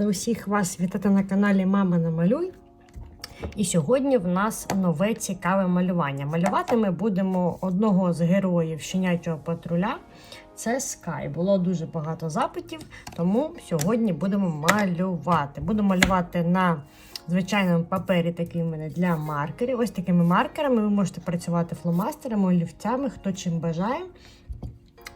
рада усіх вас вітати на каналі Мама Намалюй. І сьогодні в нас нове цікаве малювання. Малювати ми будемо одного з героїв щенячого патруля. Це Скай. Було дуже багато запитів, тому сьогодні будемо малювати. Буду малювати на звичайному папері, такий в мене для маркерів. Ось такими маркерами ви можете працювати фломастерами, олівцями, хто чим бажає.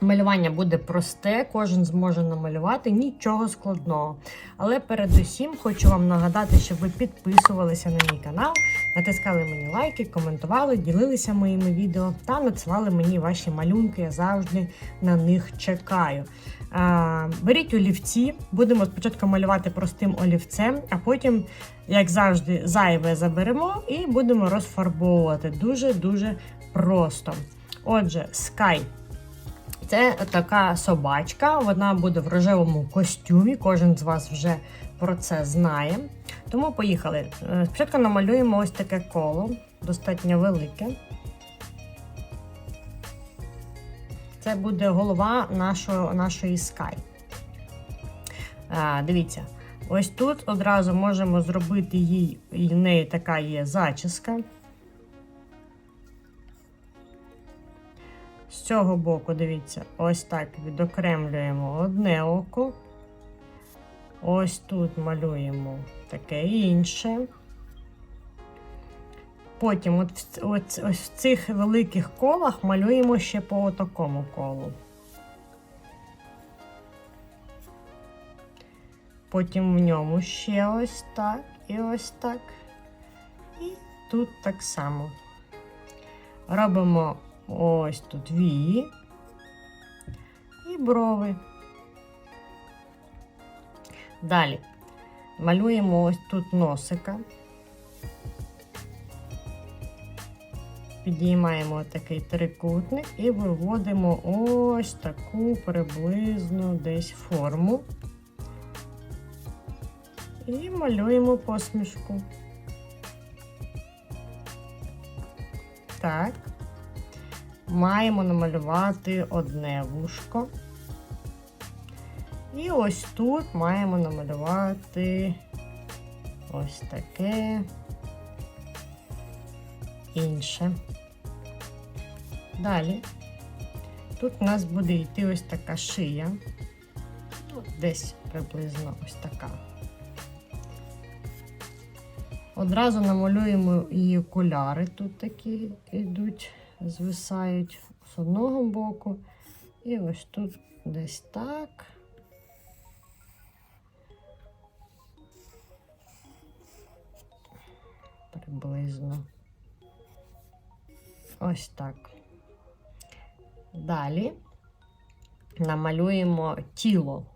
Малювання буде просте, кожен зможе намалювати, нічого складного. Але передусім хочу вам нагадати, щоб ви підписувалися на мій канал, натискали мені лайки, коментували, ділилися моїми відео та надсилали мені ваші малюнки. Я завжди на них чекаю. А, беріть олівці, будемо спочатку малювати простим олівцем, а потім, як завжди, зайве заберемо і будемо розфарбовувати. Дуже-дуже просто. Отже, Sky. Це така собачка, вона буде в рожевому костюмі. Кожен з вас вже про це знає. Тому поїхали. Е, Спочатку намалюємо ось таке коло, достатньо велике. Це буде голова нашого, нашої Sky. А, дивіться, ось тут одразу можемо зробити їй, в неї така є зачіска. З цього боку, дивіться, ось так відокремлюємо одне око. Ось тут малюємо таке інше. Потім от, от, ось в цих великих колах малюємо ще по такому колу. Потім в ньому ще ось так і ось так. І тут так само. Робимо ось тут вії і брови. Далі малюємо ось тут носика. Підіймаємо такий трикутник і виводимо ось таку приблизно десь форму. І малюємо посмішку. Так. Маємо намалювати одне вушко. І ось тут маємо намалювати ось таке інше. Далі тут у нас буде йти ось така шия, ну, десь приблизно ось така. Одразу намалюємо її окуляри, тут такі йдуть, звисають з одного боку. І ось тут десь так. Приблизно. Ось так. Далі намалюємо тіло.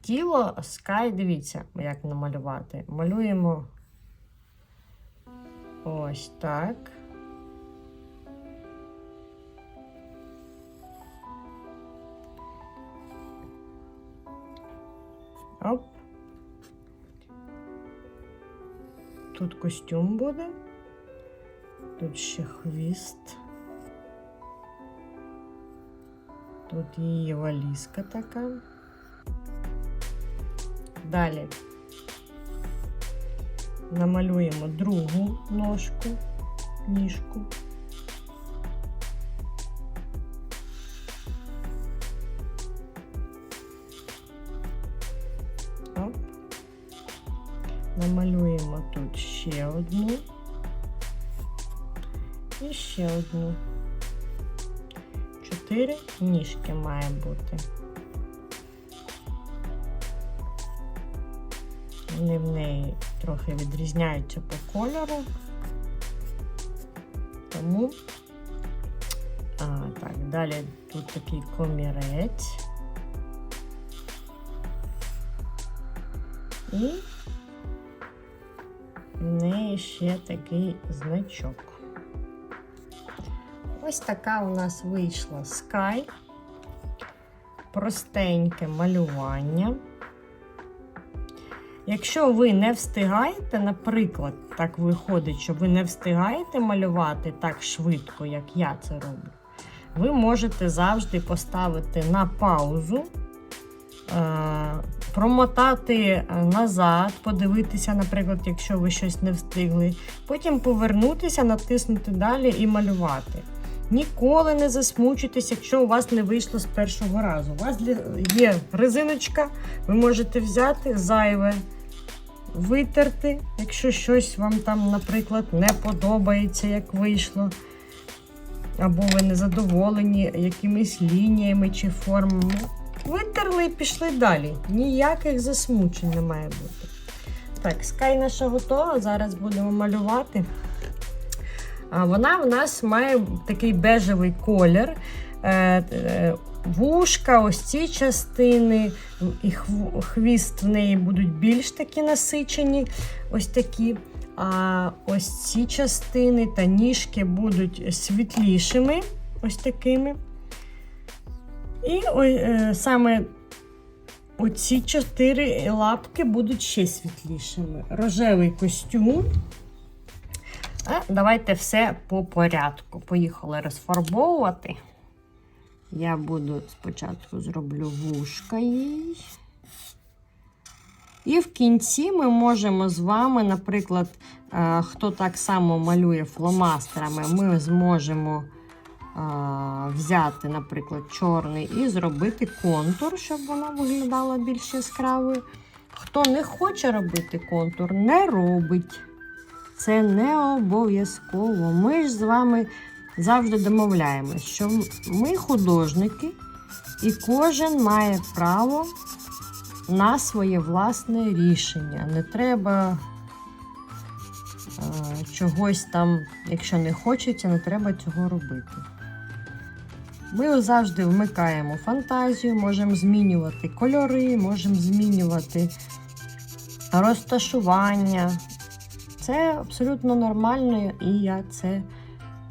Тіло Sky, дивіться, як намалювати. Малюємо ось так. Оп. Тут костюм буде. Тут ще хвіст. Тут її валізка така. Далі намалюємо другу ножку, ніжку. Намалюємо тут ще одну і ще одну. Чотири ніжки має бути. Вони в неї трохи відрізняються по кольору. Тому а, так, далі тут такий комірець. І неї ще такий значок. Ось така у нас вийшла Sky. Простеньке малювання. Якщо ви не встигаєте, наприклад, так виходить, що ви не встигаєте малювати так швидко, як я це роблю, ви можете завжди поставити на паузу е, промотати е, назад, подивитися, наприклад, якщо ви щось не встигли. Потім повернутися, натиснути далі і малювати. Ніколи не засмучуйтесь, якщо у вас не вийшло з першого разу. У вас є резиночка, ви можете взяти зайве, витерти, якщо щось вам там, наприклад, не подобається, як вийшло. Або ви не задоволені якимись лініями чи формами. Витерли і пішли далі. Ніяких засмучень не має бути. Так, скай наша готова. Зараз будемо малювати. А Вона в нас має такий бежевий колір. Е, е, Вушка, ось ці частини, і хвіст в неї будуть більш такі насичені, ось такі. А ось ці частини та ніжки будуть світлішими, ось такими. І е, саме оці чотири лапки будуть ще світлішими. Рожевий костюм. А давайте все по порядку. Поїхали розфарбовувати. Я буду спочатку зроблю вушка їй. І в кінці ми можемо з вами, наприклад, е, хто так само малює фломастерами, ми зможемо взяти, наприклад, чорний і зробити контур, щоб вона виглядала більш яскравою. Хто не хоче робити контур, не робить. Це не обов'язково. Ми ж з вами завжди домовляємось, що ми художники, і кожен має право на своє власне рішення. Не треба е, чогось там, якщо не хочеться, не треба цього робити. Ми завжди вмикаємо фантазію, можемо змінювати кольори, можемо змінювати розташування. Це абсолютно нормально, і я це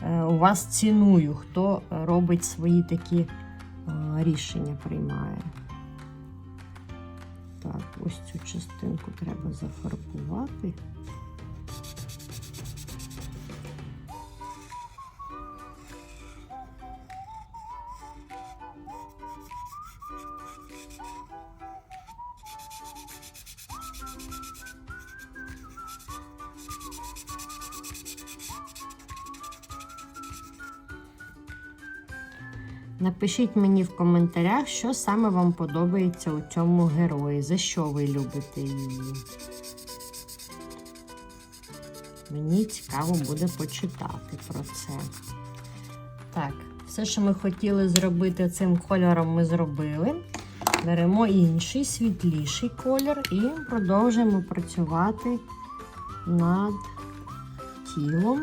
е, у вас ціную, хто робить свої такі е, рішення, приймає. Так, ось цю частинку треба зафарбувати. Напишіть мені в коментарях, що саме вам подобається у цьому герої, за що ви любите її. Мені цікаво буде почитати про це. Так, все, що ми хотіли зробити цим кольором, ми зробили. Беремо інший світліший колір і продовжуємо працювати над тілом.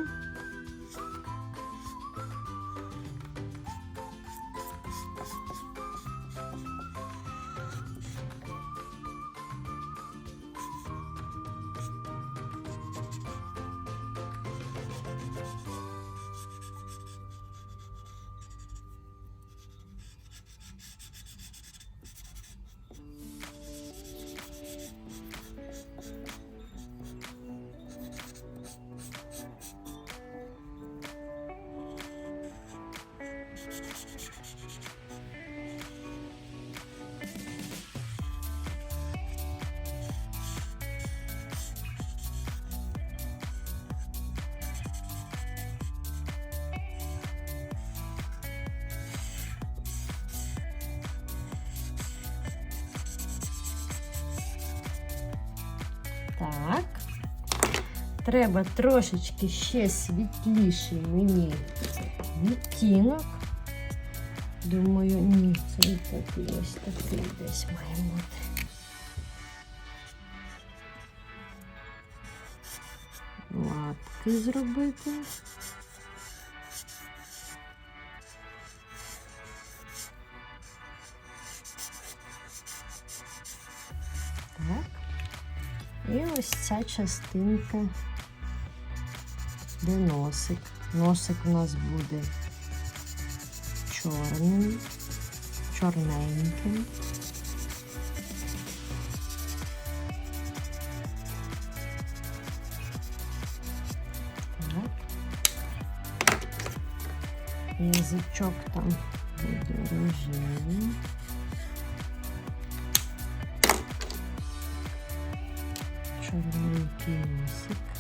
Так. Треба трошечки ще світліший мені відтінок. Думаю, ні, це не такий ось такий десь має бути. Лапки зробити. І ось ця частинка, де носик. Носик у нас буде чорним, чорненьким. Язичок там буде рожевий. Чорненький носик.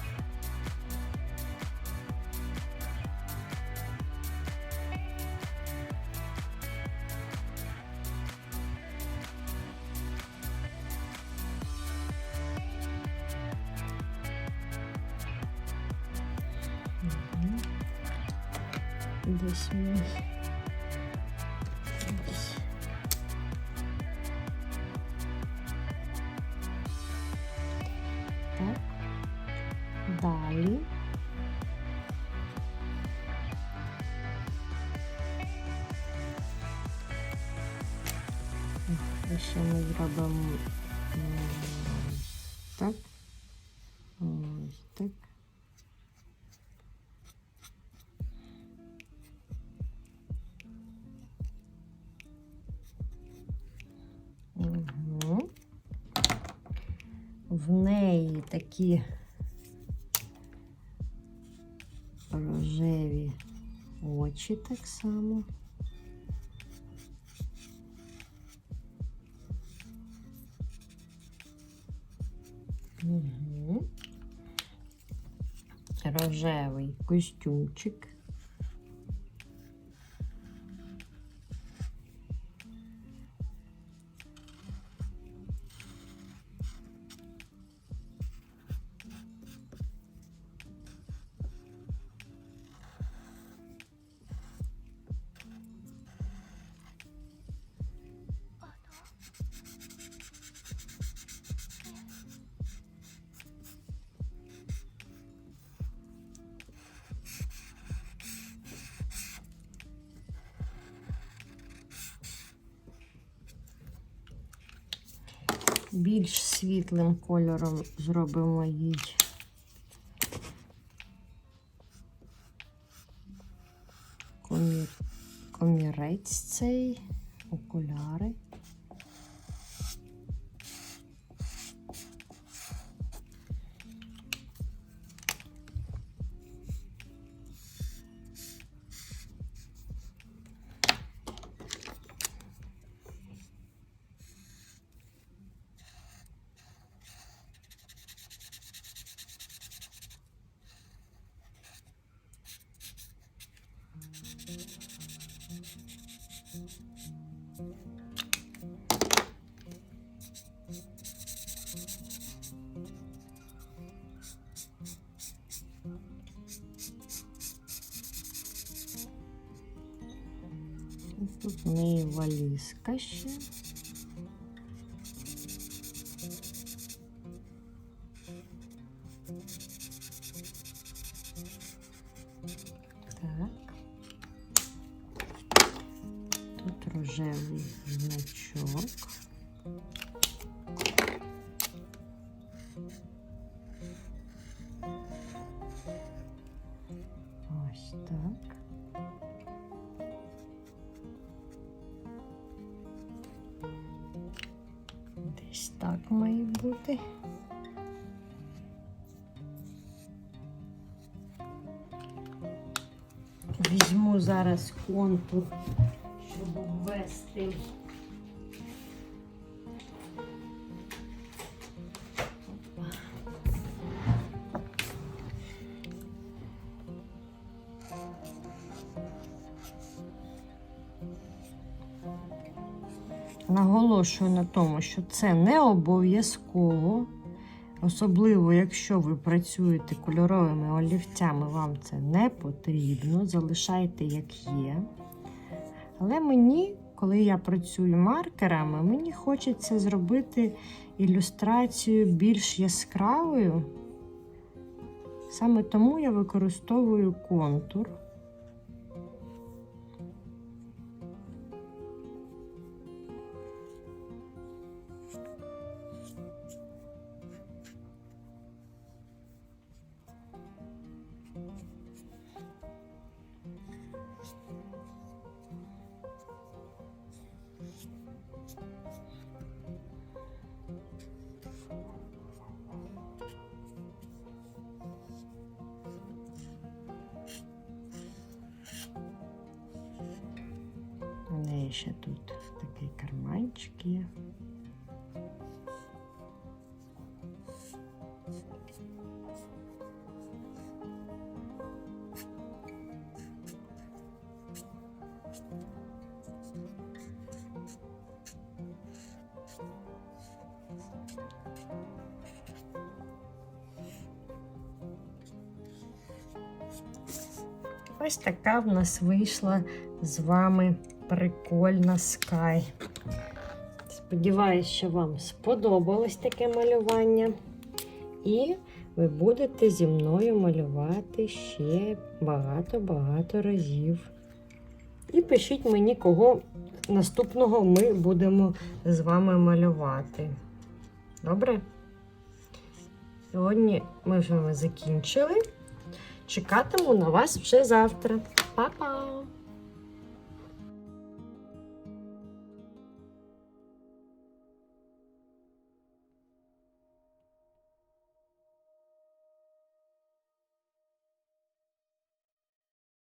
Далі. І ще ми зробимо так. Ось так. Угу. В неї такі рожеві очі так само. Угу. Рожевий костюмчик. Більш світлим кольором зробимо їй. Комір... Комірець цей, окуляри. Тут в валізка ще. Має бути. Візьму зараз контур, щоб обвести. Наголошую на тому, що це не обов'язково, особливо якщо ви працюєте кольоровими олівцями, вам це не потрібно. Залишайте як є. Але мені, коли я працюю маркерами, мені хочеться зробити ілюстрацію більш яскравою. Саме тому я використовую контур. Є ще тут такі карманчики. Ось така в нас вийшла з вами прикольна скай. Сподіваюсь, що вам сподобалось таке малювання. І ви будете зі мною малювати ще багато-багато разів. І пишіть мені, кого наступного ми будемо з вами малювати. Добре? Сьогодні ми з вами закінчили. Чекатиму на вас вже завтра. Па-па!